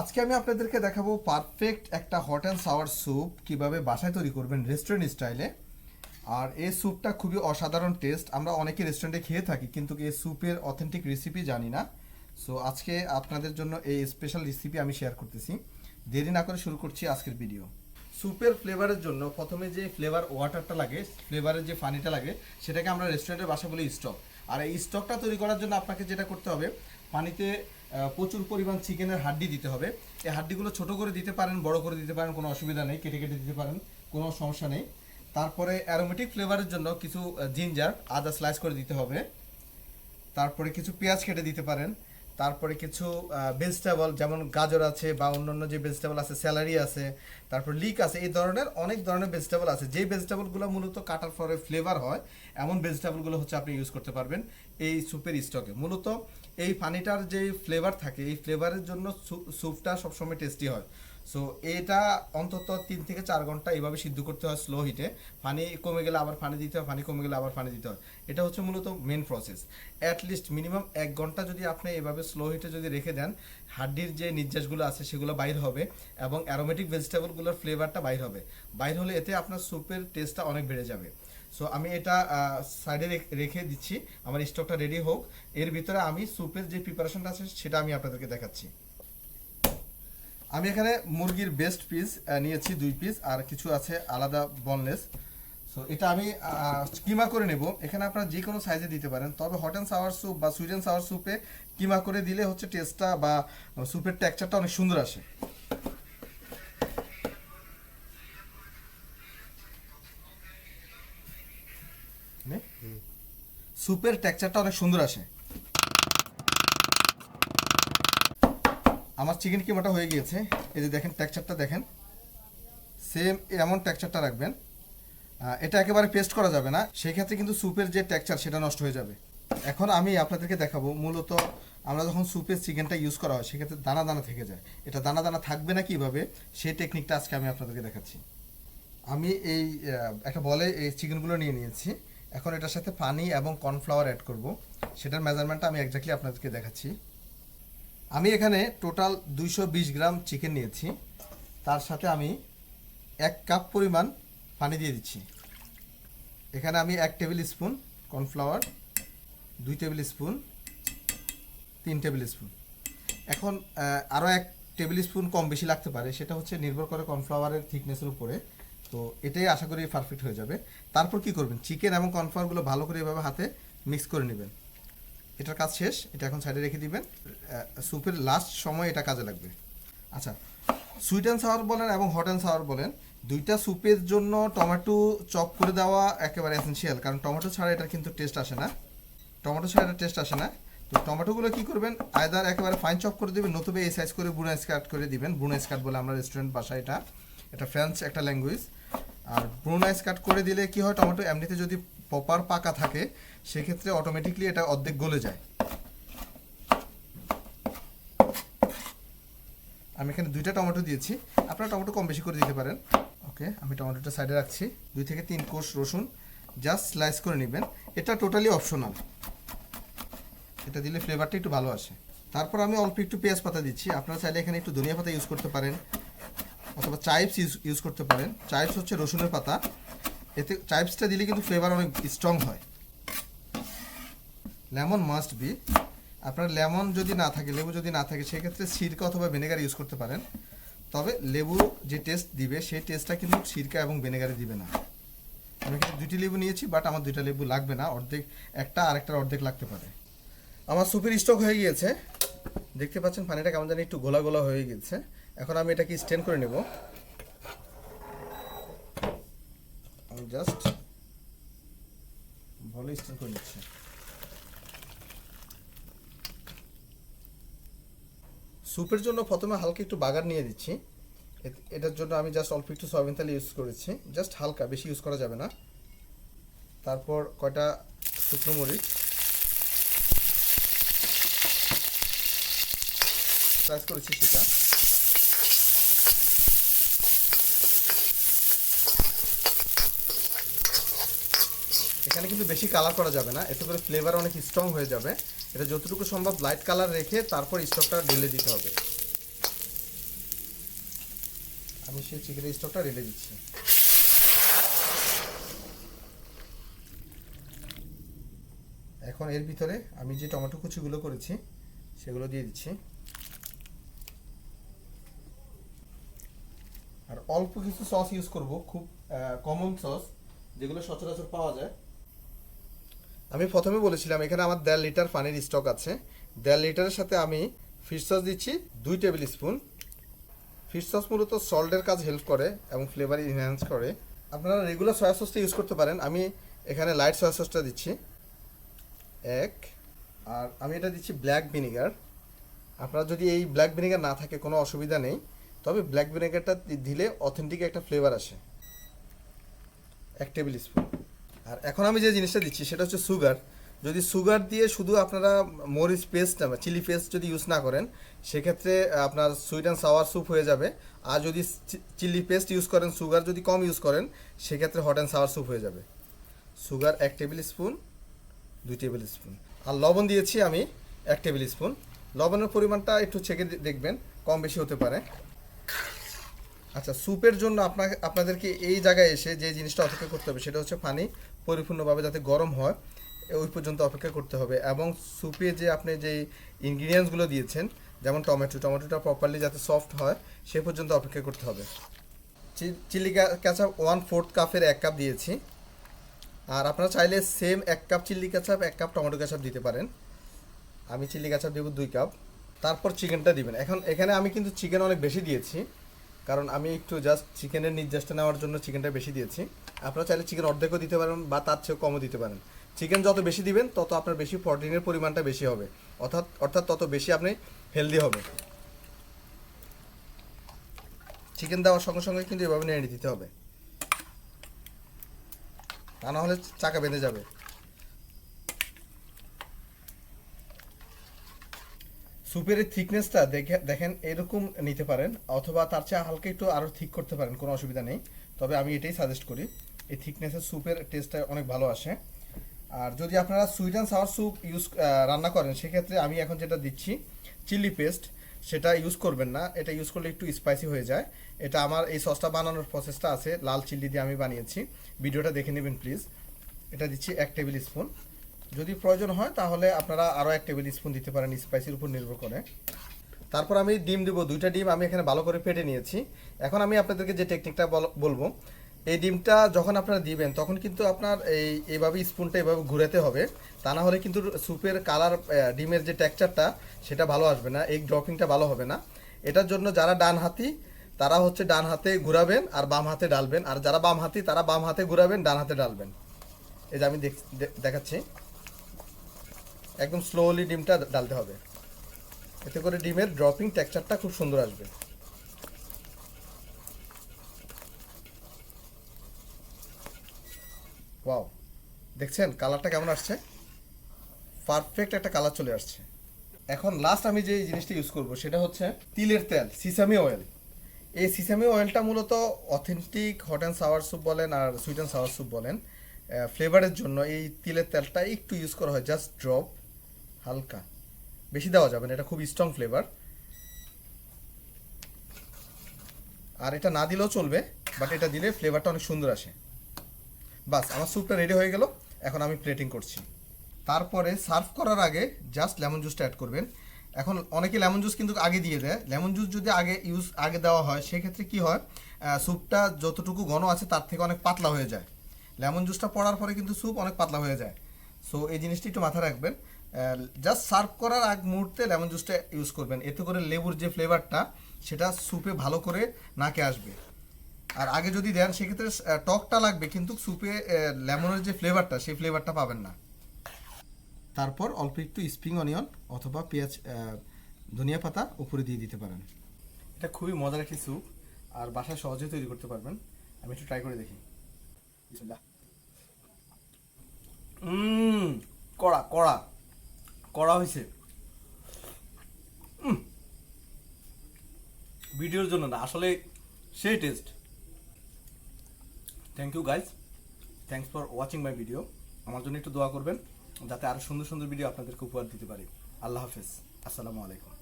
আজকে আমি আপনাদেরকে দেখাবো পারফেক্ট একটা হট অ্যান্ড সাওয়ার স্যুপ কীভাবে বাসায় তৈরি করবেন রেস্টুরেন্ট স্টাইলে আর এই স্যুপটা খুবই অসাধারণ টেস্ট আমরা অনেকে রেস্টুরেন্টে খেয়ে থাকি, কিন্তু এই স্যুপের অথেন্টিক রেসিপি জানি না। সো আজকে আপনাদের জন্য এই স্পেশাল রেসিপি আমি শেয়ার করতেছি। দেরি না করে শুরু করছি আজকের ভিডিও স্যুপের ফ্লেভারের জন্য প্রথমে যে ফ্লেভার ওয়াটারটা লাগে ফ্লেভারের যে পানিটা লাগে, সেটাকে আমরা রেস্টুরেন্টের বাসা বলি স্টক আর এই স্টকটা তৈরি করার জন্য আপনাকে যেটা করতে হবে পানিতে প্রচুর পরিমাণ চিকেনের হাড্ডি দিতে হবে। এই হাড্ডিগুলো ছোট করে দিতে পারেন, বড় করে দিতে পারেন, কোনো অসুবিধা নেই, কেটে কেটে দিতে পারেন, কোনো সমস্যা নেই। তারপরে অ্যারোমেটিক ফ্লেভারের জন্য কিছু জিঞ্জার আদা স্লাইস করে দিতে হবে। তারপরে কিছু পেঁয়াজ কেটে দিতে পারেন। তারপরে কিছু ভেজিটেবল যেমন গাজর আছে বা অন্যান্য যে ভেজিটেবল আছে স্যালারি আছে, তারপর লিক আছে, এই ধরনের অনেক ধরনের ভেজিটেবল আছে। যে ভেজিটেবলগুলো মূলত কাটার পরে ফ্লেভার হয়, এমন ভেজিটেবলগুলো হচ্ছে আপনি ইউজ করতে পারবেন এই স্যুপের স্টকে মূলত এই পানিটার যে ফ্লেভার থাকে, এই ফ্লেভারের জন্য স্যুপটা সবসময় টেস্টি হয়। সো এটা অন্তত তিন থেকে চার ঘণ্টা এইভাবে সিদ্ধ করতে হয় স্লো হিটে পানি কমে গেলে আবার পানি দিতে হয়, পানি কমে গেলে আবার পানি দিতে হয়। এটা হচ্ছে মূলত main process at least minimum এক ঘণ্টা যদি আপনি এভাবে স্লো হিটে যদি রেখে দেন, হাড্ডির যে নির্যাসগুলো আছে সেগুলো বাইর হবে এবং অ্যারোমেটিক ভেজিটেবলগুলোর ফ্লেভারটা বাইর হবে। বাইর হলে এতে আপনার স্যুপের টেস্টটা অনেক বেড়ে যাবে। সো আমি এটা সাইডে রেখে দিচ্ছি। আমার স্টকটা রেডি হোক। এর ভিতরে আমি স্যুপের যে প্রিপারেশনটা আছে সেটা আমি আপনাদেরকে দেখাচ্ছি। আমি এখানে মুরগির বেস্ট পিস নিয়েছি দুই পিস আর কিছু আছে আলাদা বনলেস সো এটা আমি কিমা করে নেব? এখানে আপনারা যে কোনো সাইজে দিতে পারেন তবে হট অ্যান্ড সাওয়ার স্যুপ বা সুইট অ্যান্ড সাওয়ার স্যুপে কিমা করে দিলে হচ্ছে টেস্টটা বা স্যুপের টেক্সচারটা অনেক সুন্দর আসে। স্যুপের টেক্সচারটা অনেক সুন্দর আসে। আমার চিকেন কিমাটা হয়ে গিয়েছে? এই যে দেখেন টেক্সচারটা দেখেন। সেম এমন টেক্সচারটা রাখবেন। এটা একেবারে পেস্ট করা যাবে না। সেই ক্ষেত্রে কিন্তু স্যুপের যে টেক্সচার সেটা নষ্ট হয়ে যাবে। এখন আমি আপনাদেরকে দেখাবো, মূলত আমরা যখন স্যুপের চিকেনটা ইউজ করা হয়, সেক্ষেত্রে দানা দানা থেকে যায়। এটা দানা দানা থাকবে না কীভাবে? সেই টেকনিকটা আজকে আমি আপনাদেরকে দেখাচ্ছি। আমি এই একটা বলে এই চিকেনগুলো নিয়ে নিয়েছি। এখন এটার সাথে পানি এবং কর্নফ্লাওয়ার অ্যাড করব। সেটার মেজারমেন্টটা আমি এক্স্যাক্টলি আপনাদেরকে দেখাচ্ছি। আমি এখানে টোটাল দুইশো বিশ গ্রাম চিকেন নিয়েছি। তার সাথে আমি এক কাপ পরিমাণ পানি দিয়ে দিচ্ছি। এখানে আমি এক টেবিল স্পুন কর্নফ্লাওয়ার দুই টেবিল স্পুন তিন টেবিল স্পুন এখন আরও এক টেবিল স্পুন কম বেশি লাগতে পারে, সেটা হচ্ছে নির্ভর করে কর্নফ্লাওয়ারের থিকনেসের উপরে। তো এটাই আশা করি পারফেক্ট হয়ে যাবে। তারপর কি করবেন? চিকেন এবং কর্নফ্লাওয়ারগুলো ভালো করে এভাবে হাতে মিক্স করে নেবেন। এটার কাজ শেষ, এটা এখন সাইডে রেখে দিবেন। স্যুপের লাস্ট সময় এটা কাজে লাগবে। আচ্ছা সুইট অ্যান্ড সাওয়ার বলেন এবং হট অ্যান্ড সাওয়ার বলেন, দুইটা স্যুপের জন্য টমেটো চপ করে দেওয়া একেবারে এসেন্সিয়াল কারণ টমেটো ছাড়া এটার কিন্তু টেস্ট আসে না। টমেটো ছাড়া এটা টেস্ট আসে না। তো টমেটোগুলো কী করবেন? আয়দার একেবারে ফাইন চপ করে দিবেন, নতুবা এই সাইজ করে বুনা স্কার্ট করে দিবেন। বুনা স্কার্ট বলে আমরা রেস্টুরেন্ট বাসা এটা এটা ফ্রেঞ্চ একটা ল্যাঙ্গুয়েজ আর ব্রুনা কাট করে দিলে কি হয়? টমেটো এমনিতে যদি প্রপার পাকা থাকে, সেক্ষেত্রে অটোমেটিকলি এটা অর্ধেক গলে যায়। আমি এখানে দুইটা টমেটো দিয়েছি। আপনারা টমেটো কম বেশি করে দিতে পারেন। ওকে, আমি টমেটোটা সাইডে রাখছি। দুই থেকে তিন কোষ রসুন জাস্ট স্লাইস করে নেবেন। এটা টোটালি অপশনাল। এটা দিলে ফ্লেভারটা একটু ভালো আসে। তারপর আমি অল্প একটু পেঁয়াজ পাতা দিচ্ছি। আপনারা চাইলে এখানে একটু ধনিয়া পাতা ইউজ করতে পারেন, অথবা চাইপস ইউজ ইউজ করতে পারেন। চাইপস হচ্ছে রসুনের পাতা। এতে চাইপসটা দিলে কিন্তু ফ্লেভার অনেক স্ট্রং হয়। লেমন মাস্ট বি আপনার লেমন যদি না থাকে, লেবু যদি না থাকে, সেক্ষেত্রে সিরকা অথবা ভিনেগার ইউজ করতে পারেন। তবে লেবু যে টেস্ট দিবে, সেই টেস্টটা কিন্তু সিরকা এবং ভিনেগারে দিবে না। আমি কিন্তু দুটি লেবু নিয়েছি বাট আমার দুইটা লেবু লাগবে না, অর্ধেক একটা আরেকটার অর্ধেক লাগতে পারে। আমার সুপের স্টক হয়ে গিয়েছে। দেখতে পাচ্ছেন পানিটা কেমন জানি একটু গোলা গোলা হয়ে গেছে এখন আমি এটাকে স্টেন করে নেব। আমি জাস্ট ভালো স্টেন করে নিচ্ছি। স্যুপের জন্য প্রথমে হালকা একটু বাগার নিয়ে দিচ্ছি। এটার জন্য আমি জাস্ট অল্প একটু সয়াবিন তেল ইউজ করেছি। জাস্ট হালকা, বেশি ইউজ করা যাবে না। তারপর কয়টা শুকনো মরিচ। স্লাইস করেছি সেটা। এখানে কিন্তু বেশি কালার করা যাবে না। এতে করে ফ্লেভার অনেক স্ট্রং হয়ে যাবে। এটা যতটুকু সম্ভব লাইট কালার রেখে তারপর স্টকটা ঢেলে দিতে হবে। আমি সেই চিকেনের স্টকটা ঢেলে দিচ্ছি। এখন এর ভিতরে আমি যে টমেটো কুচিগুলো করেছি, সেগুলো দিয়ে দিচ্ছি। আর অল্প কিছু সস ইউজ করব, খুব কমন সস যেগুলো সচরাচর পাওয়া যায়। আমি প্রথমে বলেছিলাম, এখানে আমার দেড় লিটার পানির স্টক আছে। দেড় লিটারের সাথে আমি ফিশ সস দিচ্ছি দুই টেবিল স্পুন। ফিশ সস মূলত সল্টের কাজ হেল্প করে এবং ফ্লেভার ইনহ্যান্স করে। আপনারা রেগুলার সয়া সসটা ইউজ করতে পারেন। আমি এখানে লাইট সয়া সসটা দিচ্ছি। এক। আর আমি এটা দিচ্ছি ব্ল্যাক ভিনিগার আপনারা যদি এই ব্ল্যাক ভিনেগার না থাকে, কোনো অসুবিধা নেই। তবে ব্ল্যাক ভিনেগারটা দিলে অথেন্টিক একটা ফ্লেভার আসে। এক টেবিল স্পুন। আর এখন আমি যে জিনিসটা দিচ্ছি সেটা হচ্ছে সুগার যদি সুগার দিয়ে শুধু আপনারা মরিচ পেস্ট চিলি পেস্ট যদি ইউজ না করেন, সেক্ষেত্রে আপনার সুইট অ্যান্ড সাওয়ার স্যুপ হয়ে যাবে। আর যদি চিলি পেস্ট ইউজ করেন সুগার যদি কম ইউজ করেন, সেক্ষেত্রে হট অ্যান্ড সাওয়ার স্যুপ হয়ে যাবে। সুগার এক টেবিল স্পুন দুই টেবিল স্পুন আর লবণ দিয়েছি আমি এক টেবিল স্পুন লবণের পরিমাণটা একটু দে- দেখবেন, কম বেশি হতে পারে। আচ্ছা স্যুপের জন্য আপনাকে, আপনাদেরকে এই জায়গায় এসে যে জিনিসটা অপেক্ষা করতে হবে, সেটা হচ্ছে পানি। পরিপূর্ণভাবে যাতে গরম হয়, ওই পর্যন্ত অপেক্ষা করতে হবে। এবং স্যুপে যে আপনি যে ইনগ্রিডিয়েন্টসগুলো দিয়েছেন, যেমন টমেটো, টমেটোটা প্রপারলি যাতে সফট হয়, সে পর্যন্ত অপেক্ষা করতে হবে। চিলি ক্যাচাপ ওয়ান ফোর্থ কাপের এক কাপ দিয়েছি। আর আপনারা চাইলে সেম এক কাপ চিল্লি কাচাপ এক কাপ টমেটো কাচাপ দিতে পারেন। আমি চিল্লি কাচাপ দেবো দুই কাপ তারপর চিকেনটা দিবেন। এখন এখানে আমি কিন্তু চিকেন অনেক বেশি দিয়েছি। কারণ আমি একটু জাস্ট চিকেনের নির্যাসটা নেওয়ার জন্য চিকেনটা বেশি দিয়েছি। আপনারা চাইলে চিকেন অর্ধেকও দিতে পারেন বা তার চেয়েও কমও দিতে পারেন। চিকেন যত বেশি দিবেন, তত আপনার বেশি প্রোটিনের পরিমাণটা বেশি হবে। অর্থাৎ অর্থাৎ তত বেশি আপনি হেলদি হবে। চিকেন দেওয়ার সঙ্গে সঙ্গে কিন্তু এভাবে নেড়ে দিতে হবে। তা না হলে চাকা বেঁধে যাবে। স্যুপের থিকনেসটা দেখে, দেখেন এরকম নিতে পারেন, অথবা তার চেয়ে হালকা একটু আরও ঠিক করতে পারেন, কোনো অসুবিধা নেই। তবে আমি এটাই সাজেস্ট করি। এই থিকনেসের স্যুপের টেস্টটা অনেক ভালো আসে। আর যদি আপনারা sweet and sour soup use রান্না করেন, সেক্ষেত্রে আমি এখন যেটা দিচ্ছি চিলি পেস্ট সেটা ইউজ করবেন না। এটা ইউজ করলে একটু স্পাইসি হয়ে যায়। এটা আমার এই সসটা বানানোর প্রসেসটা আছে। লাল চিলি দিয়ে আমি বানিয়েছি। ভিডিওটা দেখে নেবেন প্লিজ এটা দিচ্ছি এক টেবিল স্পুন যদি প্রয়োজন হয়, তাহলে আপনারা আরও এক টেবিল স্পুন দিতে পারেন স্পাইসির উপর নির্ভর করে। তারপর আমি ডিম দেবো। দুইটা ডিম আমি এখানে ভালো করে ফেটে নিয়েছি। এখন আমি আপনাদেরকে যে টেকনিকটা বল- বলব এই ডিমটা যখন আপনারা দিবেন, তখন কিন্তু আপনার এই এইভাবে স্পুনটা এভাবে ঘুরাতে হবে। তা না হলে কিন্তু স্যুপের কালার ডিমের যে টেক্সচারটা সেটা ভালো আসবে না, এই ড্রপিংটা ভালো হবে না। এটার জন্য যারা ডান হাতি, তারা হচ্ছে ডান হাতে ঘুরাবেন আর বাম হাতে ডালবেন। আর যারা বাম হাতি, তারা বাম হাতে ঘুরাবেন, ডান হাতে ডালবেন। এই যে আমি দেখাচ্ছি। একদম স্লোলি ডিমটা ডালতে হবে। এতে করে ডিমের ড্রপিং টেক্সচারটা খুব সুন্দর আসবে। ওয়াও দেখছেন কালারটা কেমন আসছে? পারফেক্ট একটা কালার চলে আসছে। এখন লাস্ট আমি যে জিনিসটা ইউজ করব, সেটা হচ্ছে তিলের তেল সিসামি অয়েল এই সিসামি অয়েলটা মূলত authentic hot and sour soup বলেন আর সুইট অ্যান্ড সাওয়ার স্যুপ বলেন ফ্লেভারের জন্য এই তিলের তেলটা একটু ইউজ করা হয় জাস্ট ড্রপ হালকা। বেশি দেওয়া যাবে না, এটা খুব স্ট্রং ফ্লেভার আর এটা না দিলেও চলবে বাট এটা দিলে ফ্লেভারটা অনেক সুন্দর আসে। বাস, আমার স্যুপটা রেডি হয়ে গেল। এখন আমি প্লেটিং করছি। তারপরে সার্ভ করার আগে জাস্ট লেমন জুসটা অ্যাড করবেন। এখন অনেকে লেমন জুস কিন্তু আগে দিয়ে দেয়। লেমন জুস যদি আগে ইউজ আগে দেওয়া হয়, সেক্ষেত্রে কি হয় স্যুপটা যতটুকু ঘন আছে তার থেকে অনেক পাতলা হয়ে যায়। লেমন জুসটা পড়ার পরে কিন্তু স্যুপ অনেক পাতলা হয়ে যায়। সো এই জিনিসটি একটু মাথায় রাখবেন। জাস্ট সার্ভ করার আগ মুহূর্তে লেমন জুসটা ইউজ করবেন। এতে করে লেবুর যে ফ্লেভারটা সেটা স্যুপে ভালো করে নাকে আসবে। আর আগে যদি দেন, সেক্ষেত্রে টকটা লাগবে, কিন্তু স্যুপে লেমনের যে ফ্লেভারটা সেই ফ্লেভারটা পাবেন না। তারপর অল্প একটু স্প্রিং অনিয়ন অথবা পেঁয়াজ ধনিয়া পাতা উপরে দিয়ে দিতে পারেন। এটা খুবই মজার একটি স্যুপ আর বাসায় সহজে তৈরি করতে পারবেন। আমি একটু ট্রাই করে দেখি। কড়া কড়া। কড়া হয়েছে। ভিডিওর জন্য না, আসলে সেই test thank you guys thanks for watching my video আমার জন্য একটু দোয়া করবেন, যাতে আরও সুন্দর সুন্দর ভিডিও আপনাদেরকে উপহার দিতে পারি। আল্লাহ হাফেজ। আসসালামু আলাইকুম।